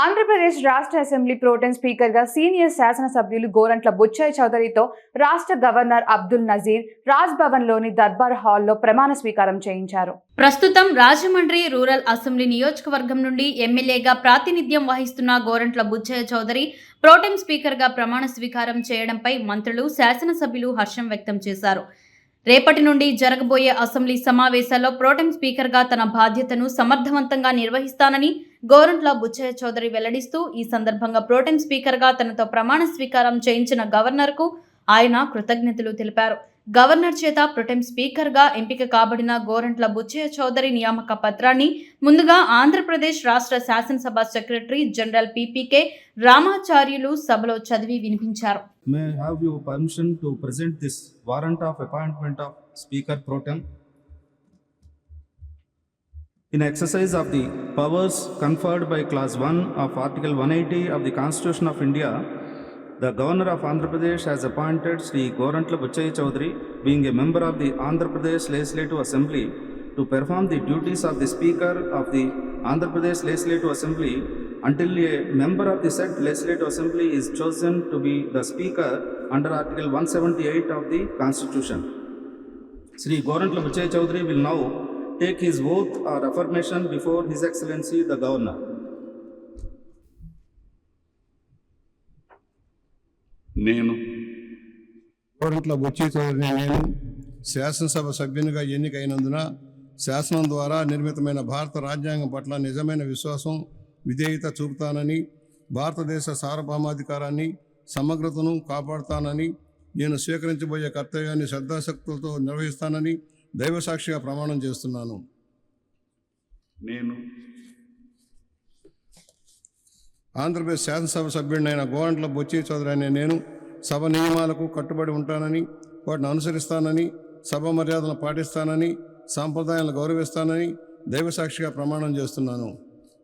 ఆంధ్రప్రదేశ్ రాష్ట్ర assembly pro tem స్పీకర్గా senior శాసనసభ్యులు గోరంట్ల బుచ్చయ్య చౌదరితో రాష్ట్ర గవర్నర్ అబ్దుల్ నజీర్ రాజ్ భవన్లోని దర్బార్ హాల్లో ప్రమాణ స్వీకారం చేయించారు. ప్రస్తుతం రాజమండ్రి రూరల్ అసెంబ్లీ నియోజకవర్గం నుండి ఎమ్మెల్యేగా ప్రాతినిధ్యం వహిస్తున్న గోరంట్ల బుచ్చయ్య చౌదరి ప్రోటెం స్పీకర్గా ప్రమాణ స్వీకారం చేయడంపై మంత్రులు శాసనసభ్యులు హర్షం వ్యక్తం చేశారు. రేపటి నుండి జరగబోయే అసెంబ్లీ సమావేశాల్లో ప్రోటెం స్పీకర్గా తన బాధ్యతను సమర్థవంతంగా నిర్వహిస్తానని గోరంట్ల బుచ్చయ్య చౌదరి వెల్లడిస్తూ ఈ సందర్భంగా ప్రోటెం స్పీకర్గా తనతో ప్రమాణ స్వీకారం చేయించిన గవర్నర్కు ఆయన కృతజ్ఞతలు తెలిపారు. గవర్నర్ చేత ప్రొటెం స్పీకర్గా ఎంపిక కాబడిన గోరంట్ల బుచ్చయ్య చౌదరి నియామక పత్రాన్ని ముందుగా ఆంధ్రప్రదేశ్ రాష్ట్ర శాసనసభ సెక్రటరీ జనరల్ పీపీకే రామాచార్యులు సభలో చదివి వినిపించారు. May I your permission to to this warrant of appointment of speaker pro tem In exercise of the powers conferred by Clause 1 of Article 180 of the Constitution of India, the Governor of Andhra Pradesh has appointed Sri Gorantla Bachai Chaudhary, being a member of the Andhra Pradesh Legislative Assembly, to perform the duties of the Speaker of the Andhra Pradesh Legislative Assembly until a member of the said Legislative Assembly is chosen to be the Speaker under Article 178 of the Constitution. Sri Gorantla Bachai Chaudhary will now take his oath or affirmation before His Excellency the Governor. నేను కోరంట్ల బొచ్చి చౌదరిని నేను శాసనసభ సభ్యునిగా ఎన్నికైనందున శాసనం ద్వారా నిర్మితమైన భారత రాజ్యాంగం పట్ల నిజమైన విశ్వాసం విధేయత చూపుతానని భారతదేశ సార్వభౌమాధికారాన్ని సమగ్రతను కాపాడుతానని నేను స్వీకరించబోయే కర్తవ్యాన్ని శ్రద్ధాశక్తులతో నిర్వహిస్తానని దైవసాక్షిగా ప్రమాణం చేస్తున్నాను. నేను ఆంధ్రప్రదేశ్ శాసనసభ సభ్యుడినైన గోరంట్ల బొచ్చి చౌదరి అనే నేను సభ నియమాలకు కట్టుబడి ఉంటానని వాటిని అనుసరిస్తానని సభ మర్యాదలను పాటిస్తానని సాంప్రదాయాలను గౌరవిస్తానని దైవసాక్షిగా ప్రమాణం చేస్తున్నాను.